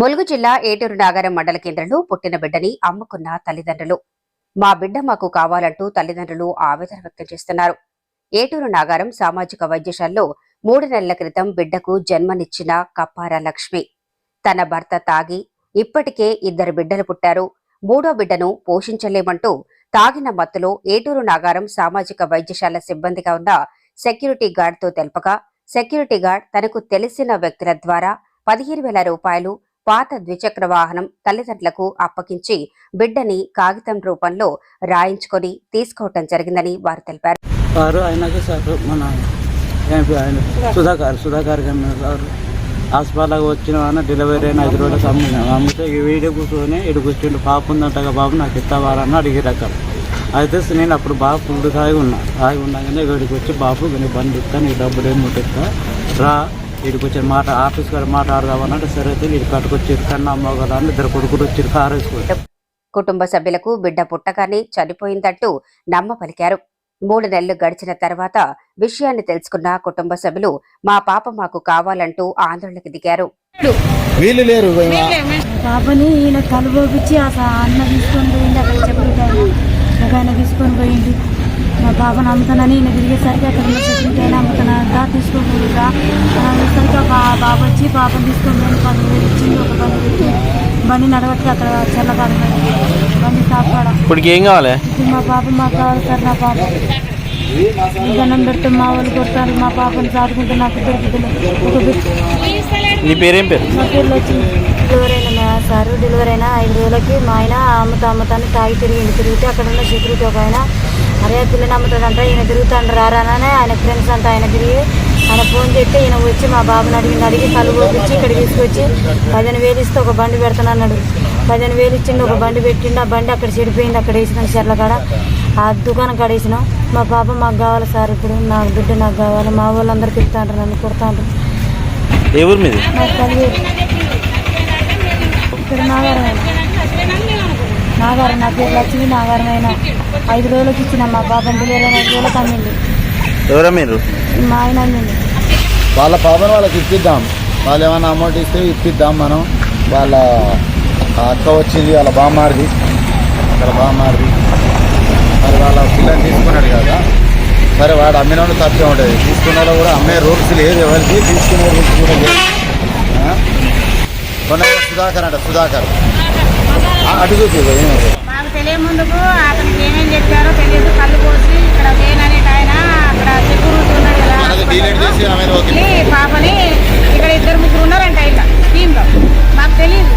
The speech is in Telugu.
ములుగు జిల్లా ఏటూరు నాగారం మండల కేంద్రంలో పుట్టిన బిడ్డని అమ్ముకున్న తల్లిదండ్రులు. మా బిడ్డ మాకు కావాలంటూ తల్లిదండ్రులు ఆవేదన వ్యక్తం చేస్తున్నారు. ఏటూరు నాగారం సామాజిక వైద్యశాలలో మూడు నెలల క్రితం బిడ్డకు జన్మనిచ్చిన కప్పార లక్ష్మి. తన భర్త తాగి ఇప్పటికే ఇద్దరు బిడ్డలు పుట్టారు. మూడో బిడ్డను పోషించలేమంటూ తాగిన మత్తులో ఏటూరు నాగారం సామాజిక వైద్యశాల సిబ్బందిగా ఉన్న సెక్యూరిటీ గార్డ్తో తెలపగా సెక్యూరిటీ గార్డ్ తనకు తెలిసిన వ్యక్తుల ద్వారా పదిహేను వేల రూపాయలు పాత ద్విచక్ర వాహనం తల్లిదండ్రులకు అప్పగించి బిడ్డని కాగితం రూపంలో రాయించుకొని తీసుకోవటం జరిగిందని వారు తెలిపారు. వారు అయినాక సార్ మన సుధాకర్ సుధాకర్ గారు హాస్పిటల్కి వచ్చిన వాడిని డెలివరీ అయిన ఐదు రోజులకు అమ్మిన అమ్మితే ఈ వీడియో కూర్చొని ఇటు కూర్చుండు పాప ఉందంటగా బాబు నాకు ఇస్తావారని అడిగి రకం అయితే నేను అప్పుడు బాబు ఫుల్ తాగి ఉన్నా. తాగి ఉండగానే వీడికి వచ్చి బాబు నేను బండి నీ డబ్బులు ఏమి ముట్టిస్తా? రా వీడికి వచ్చి మాట ఆఫీస్ కాడ మాట్లాడదామనంటే సరే అయితే వీడు కట్టుకొచ్చి కన్నా అమ్మ కదా అని ఇద్దరు కొడుకులు వచ్చి కారు కుటుంబ సభ్యులకు బిడ్డ పుట్టగానే చనిపోయిందంటూ నమ్మ పలికారు. మూడు నెలలు గడిచిన తర్వాత విషయాన్ని తెలుసుకున్న కుటుంబ సభ్యులు మా పాప మాకు కావాలంటూ ఆందోళనకు దిగారు. వీళ్ళు లేరు పాపని ఈయన కలుపోపించి ఆ స- అన్న తీసుకొని పోయింది అక్కడ చెప్పడానికి ఒక ఆయన తీసుకొని పోయింది. మా పాపను అమ్ముతానని ఈయన తిరిగేసరికి అక్కడ ఉన్న సెక్యూరిటీ అయినా అమ్ముతానంట తీసుకోకుండా అనేసరికి ఆ బాబు వచ్చి పాపను తీసుకొని పోయింది పది వేలు ఇచ్చింది. ఒక బండి పెట్టి బండి నడవట్టి అక్కడ చల్లగాడు బండి కాపాడ ఇప్పుడు ఏం కావాలి? ఇప్పుడు మా పాప మాకు కావాలి సార్ నా పాప దండం పెడితే మా వాళ్ళు కొడతారు. మా పాపను సాదుకుంటే నాకు ఒక బిడ్డ. నీ పేరేం పేరు? మా పేర్లు వచ్చింది. డెలివరీ అయిన సార్ డెలివరీ అయిన ఐదు రోజులకి మా ఆయన అమ్ముతా అమ్ముతాన్ని తాగి తిరిగింది తిరిగితే అక్కడ ఉన్న సెక్యూరిటీ ఒక ఆయన అరే పిల్లని అమ్ముతాడంట ఈయన తిరుగుతాడు రారానే ఆయన ఫ్రెండ్స్ అంతా ఆయన తిరిగి ఆయన ఫోన్ చేస్తే ఈయన వచ్చి మా బాబుని అడిగింది అడిగి కళ్ళు పోపించి ఇక్కడ తీసుకొచ్చి పదిహేను వేలు ఇస్తే ఒక బండి పెడతాను అన్నాడు. పదిహేను వేలు ఇచ్చిండు ఒక బండి పెట్టిండు ఆ బండి అక్కడ చెడిపోయింది అక్కడ వేసినాం చెర్ల కాడ. ఆ దుకాణం కాడ వేసినాం. మా పాప మాకు కావాలి సార్ ఇప్పుడు నా బిడ్డ నాకు కావాలి మా వాళ్ళందరికీ ఇస్తాండ్రు నన్ను కలిగేది ఇక్కడ నాగారమైన నాగారం నా పేరు లక్ష్మి నాగారమైన ఐదు రోజులకి ఇచ్చిన మా పాపం డెలివరీ ఐదు రోజులకు అమ్మింది ఎవరా మీరు మా ఆయన అమ్మింది వాళ్ళ పాపను వాళ్ళకి ఇప్పిద్దాం. వాళ్ళు ఏమైనా అమౌంట్ ఇస్తే ఇప్పిద్దాం మనం. వాళ్ళ అక్క వచ్చింది వాళ్ళ బామ్మారిది. వాళ్ళ బామ్మారిది. మరి వాళ్ళ పిల్లని తీసుకున్నాడు కదా. సరే వాడు అమ్మిన వాళ్ళు తప్పే ఉంటుంది. తీసుకున్న వాళ్ళు కూడా అమ్మే రూల్స్ లేదు ఎవరికి. తీసుకునే రూల్స్ కూడా లేదు. సుధాకర్ అంట సుధాకర్. మాకు తెలియ ముందుకు అతనికి ఏమేమి చెప్పారో తెలియదు. కళ్ళు పోసి ఇక్కడ వేన్ అనే ఆయన అక్కడ చెప్పు ఉన్నాడు పాపని ఇక్కడ ఇద్దరు ముగ్గురు ఉన్నారంట ఇలా టీంలో. మాకు తెలియదు